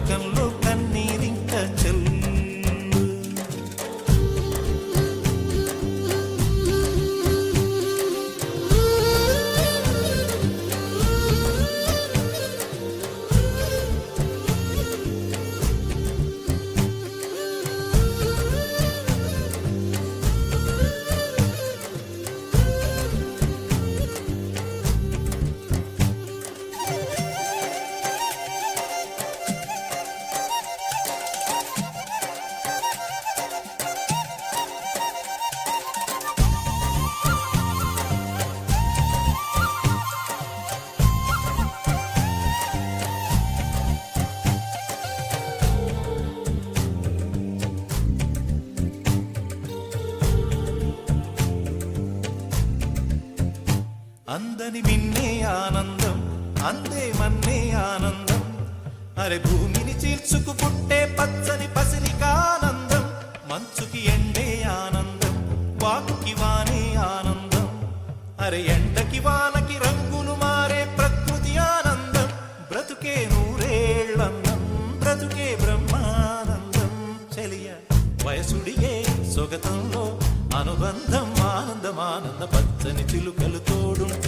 లోకంలో అందని మిన్నే ఆనందం అందే మన్నే ఆనందం. అరే భూమిని చీల్చుకు పుట్టే పచ్చని పసిలికానందం మంచుకి ఎండే ఆనందం వాకుకి వానే ఆనందం. అరే ఎండకి వానకి రంగులు మారే ప్రకృతి ఆనందం. బ్రతుకే నూరేళ్ళందం బ్రతుకే బ్రహ్మానందం. చెలియ వయసుడియే సొగతంలో అనుబంధం ఆనందం ఆనంద పచ్చని చిలుకలు తోడుంటే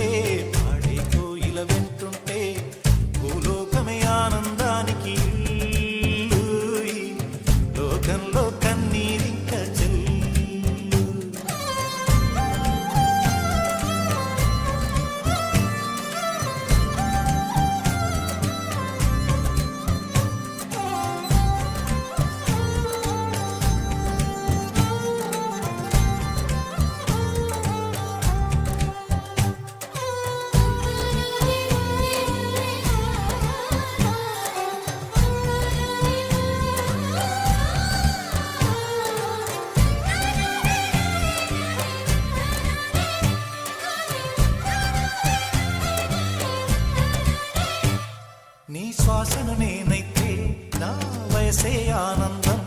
శ్వాసను నేనైతే నా వయసే ఆనందం.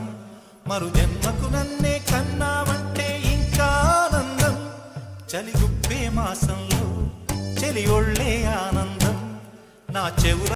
మరు జన్మకు నన్నే కన్నావంటే ఇంకా ఆనందం. చలి గుప్పే మాసంలో చెలి ఒళ్ళే ఆనందం. నా చెవుల